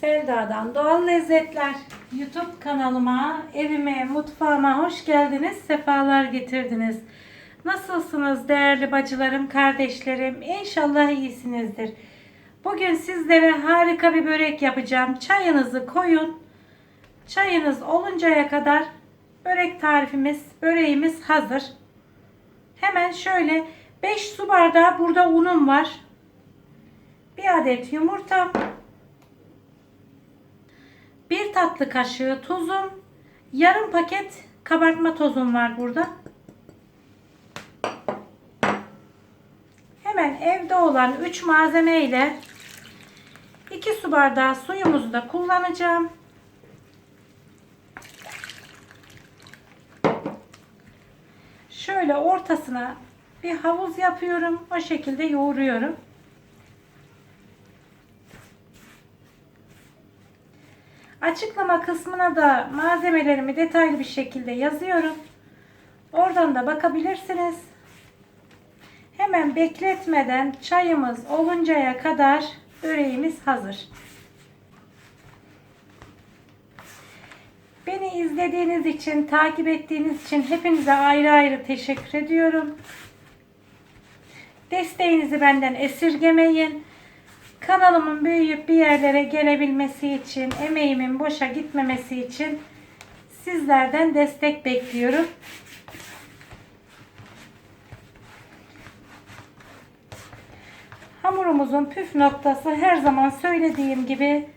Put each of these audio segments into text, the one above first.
Selda'dan Doğal Lezzetler YouTube kanalıma, evime, mutfağıma hoş geldiniz, sefalar getirdiniz. Nasılsınız değerli bacılarım, kardeşlerim? İnşallah iyisinizdir. Bugün sizlere harika bir börek yapacağım. Çayınızı koyun. Çayınız oluncaya kadar börek tarifimiz, böreğimiz hazır. Hemen şöyle 5 su bardağı burada unum var. Bir adet yumurtam, bir tatlı kaşığı tuzum, yarım paket kabartma tozum var burada. Hemen evde olan 3 malzeme ile 2 su bardağı suyumuzu da kullanacağım. Şöyle ortasına bir havuz yapıyorum. O şekilde yoğuruyorum. Açıklama kısmına da malzemelerimi detaylı bir şekilde yazıyorum. Oradan da bakabilirsiniz. Hemen bekletmeden çayımız oluncaya kadar böreğimiz hazır. Beni izlediğiniz için, takip ettiğiniz için hepinize ayrı ayrı teşekkür ediyorum. Desteğinizi benden esirgemeyin. Kanalımın büyüyüp bir yerlere gelebilmesi için, emeğimin boşa gitmemesi için sizlerden destek bekliyorum. Hamurumuzun püf noktası her zaman söylediğim gibi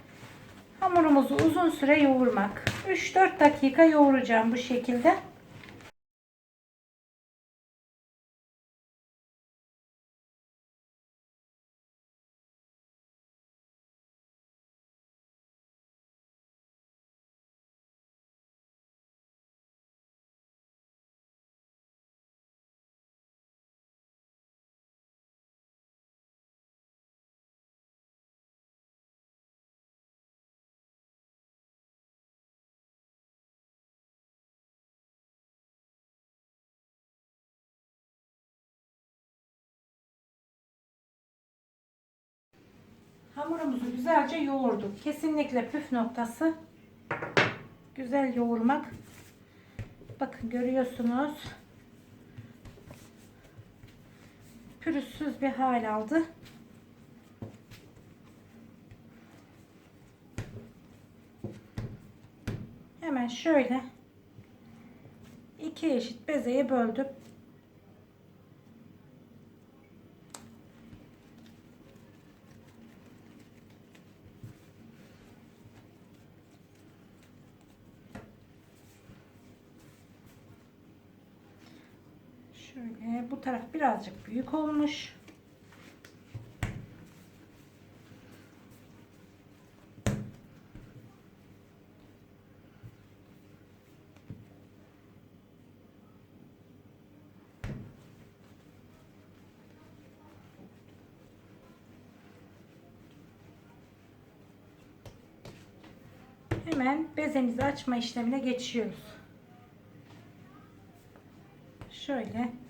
hamurumuzu uzun süre yoğurmak. 3-4 dakika yoğuracağım bu şekilde. Hamurumuzu güzelce yoğurduk. Kesinlikle püf noktası güzel yoğurmak. Bakın görüyorsunuz. Pürüzsüz bir hal aldı. Hemen şöyle iki eşit bezeye böldüm. Şöyle bu taraf birazcık büyük olmuş. Hemen bezemizi açma işlemine geçiyoruz. Şöyle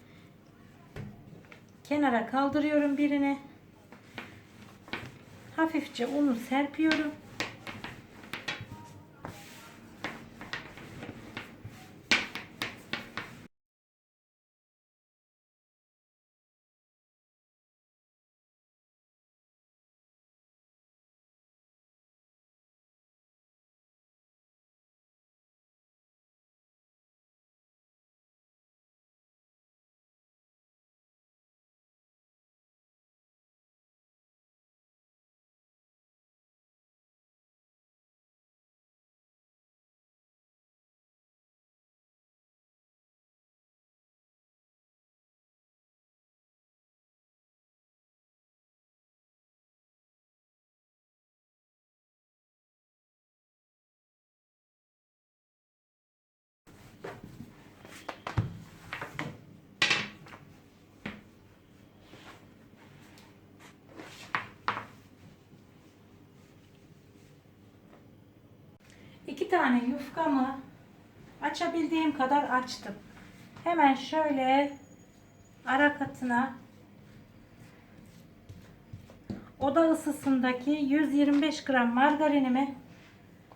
kenara kaldırıyorum birini. Hafifçe unu serpiyorum. İki tane yufkamı açabildiğim kadar açtım. Hemen şöyle ara katına oda ısısındaki 125 gram margarinimi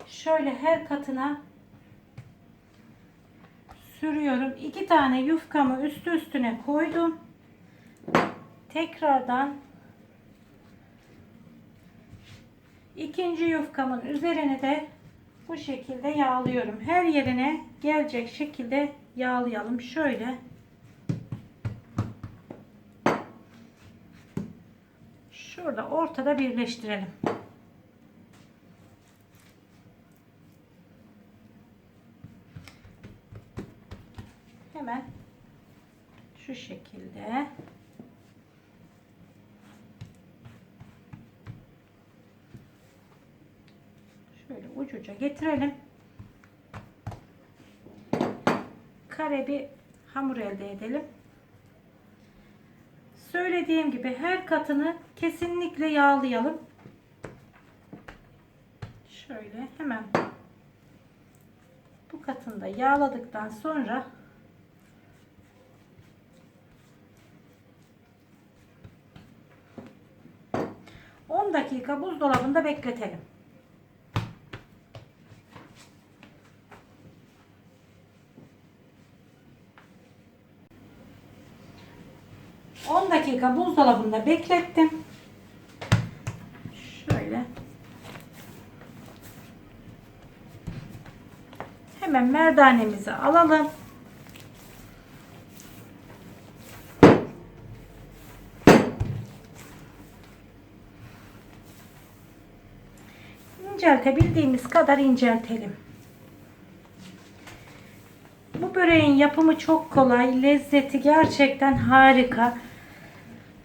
şöyle her katına sürüyorum. İki tane yufkamı üstü üstüne koydum. Tekrardan ikinci yufkamın üzerine de bu şekilde yağlıyorum. Her yerine gelecek şekilde yağlayalım. Şöyle şurada ortada birleştirelim. Hemen şu şekilde şöyle ucuca getirelim. Kare bir hamur elde edelim. Söylediğim gibi her katını kesinlikle yağlayalım. Şöyle hemen bu katını da yağladıktan sonra dakika buzdolabında bekletelim. Dakika buzdolabında beklettim. Şöyle. Hemen merdanemizi alalım. İnceltebildiğimiz kadar inceltelim. Bu böreğin yapımı çok kolay. Lezzeti gerçekten harika.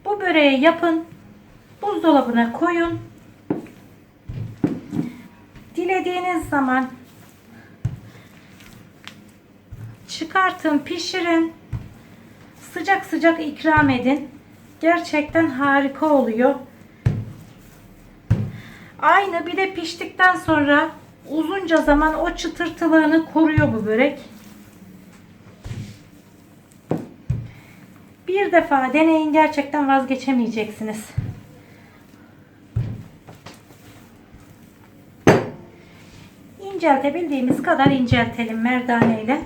Bu böreği yapın. Buzdolabına koyun. Dilediğiniz zaman çıkartın, pişirin. Sıcak sıcak ikram edin. Gerçekten harika oluyor. Aynı bir de piştikten sonra uzunca zaman o çıtırtılığını koruyor bu börek. Bir defa deneyin gerçekten vazgeçemeyeceksiniz. İnceltebildiğimiz kadar inceltelim merdane ile.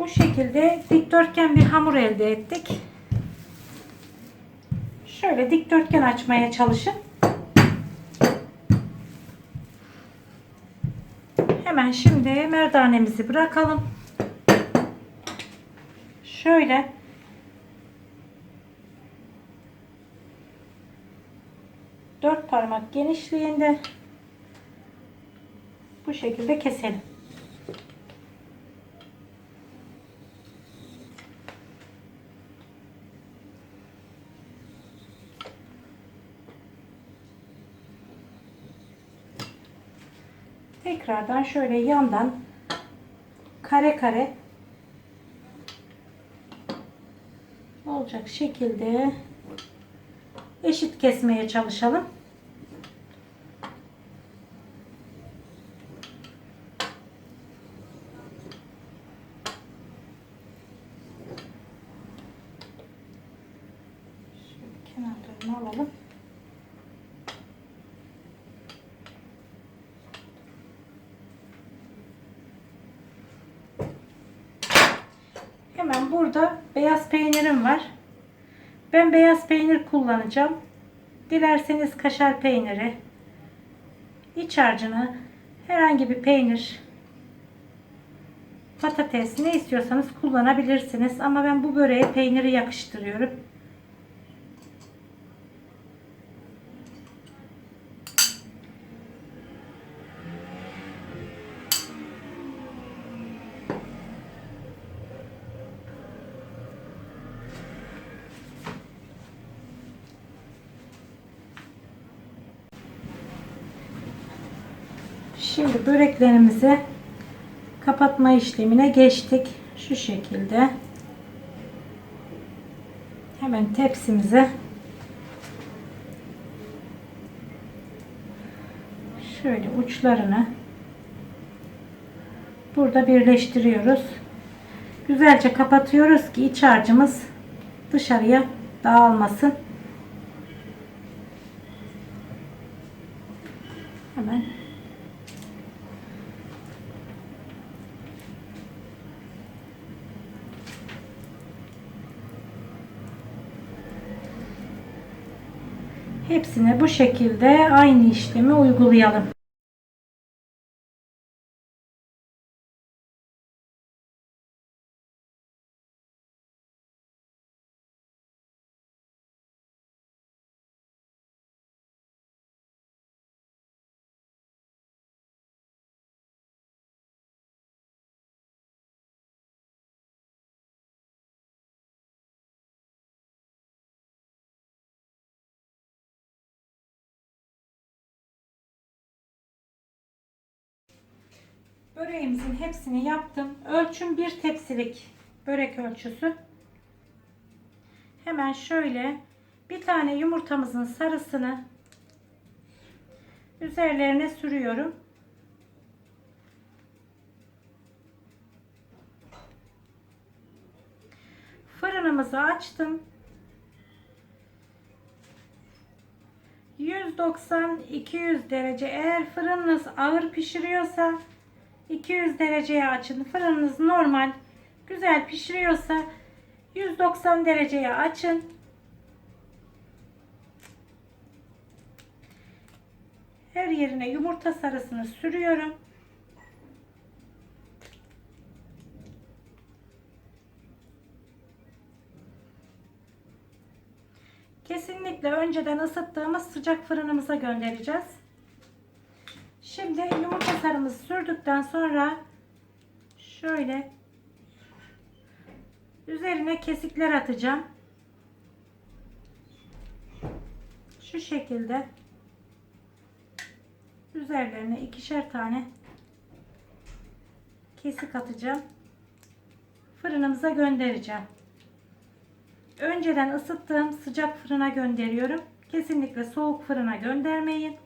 Bu şekilde dikdörtgen bir hamur elde ettik. Şöyle dikdörtgen açmaya çalışın. Hemen şimdi merdanemizi bırakalım. Şöyle dört parmak genişliğinde bu şekilde keselim. Tekrardan şöyle yandan kare kare olacak şekilde eşit kesmeye çalışalım. Şöyle kenarlarını alalım. Hemen burada beyaz peynirim var. Ben beyaz peynir kullanacağım. Dilerseniz kaşar peyniri, iç harcını, herhangi bir peynir, patates ne istiyorsanız kullanabilirsiniz. Ama ben bu böreğe peyniri yakıştırıyorum. Şimdi böreklerimizi kapatma işlemine geçtik. Şu şekilde. Hemen tepsimize şöyle uçlarını burada birleştiriyoruz. Güzelce kapatıyoruz ki iç harcımız dışarıya dağılmasın. Hemen Hepsine bu şekilde aynı işlemi uygulayalım. Böreğimizin hepsini yaptım. Ölçüm bir tepsilik börek ölçüsü. Hemen şöyle bir tane yumurtamızın sarısını üzerlerine sürüyorum. Fırınımızı açtım. 190-200 derece eğer fırınınız ağır pişiriyorsa 200 dereceye açın. Fırınınız normal güzel pişiriyorsa 190 dereceye açın. Her yerine yumurta sarısını sürüyorum. Kesinlikle önceden ısıttığımız sıcak fırınımıza göndereceğiz. Şimdi yumurta sarımızı sürdükten sonra şöyle üzerine kesikler atacağım. Şu şekilde üzerlerine ikişer tane kesik atacağım. Fırınımıza göndereceğim. Önceden ısıttığım sıcak fırına gönderiyorum. Kesinlikle soğuk fırına göndermeyin.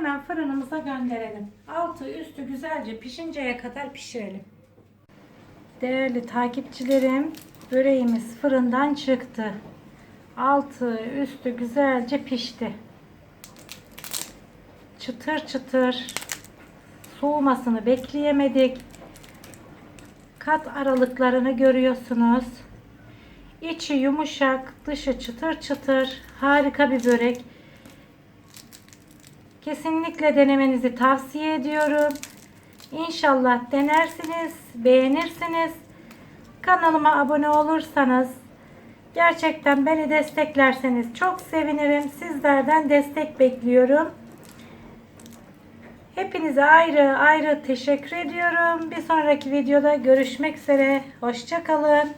Hemen fırınımıza gönderelim. Altı üstü güzelce pişinceye kadar pişirelim. Değerli takipçilerim, böreğimiz fırından çıktı. Altı üstü güzelce pişti. Çıtır çıtır. Soğumasını bekleyemedik. kat aralıklarını görüyorsunuz. İçi yumuşak, dışı çıtır çıtır. Harika bir börek. Kesinlikle denemenizi tavsiye ediyorum. İnşallah denersiniz, beğenirsiniz. Kanalıma abone olursanız, gerçekten beni desteklerseniz çok sevinirim. Sizlerden destek bekliyorum. Hepinize ayrı ayrı teşekkür ediyorum. Bir sonraki videoda görüşmek üzere. Hoşçakalın.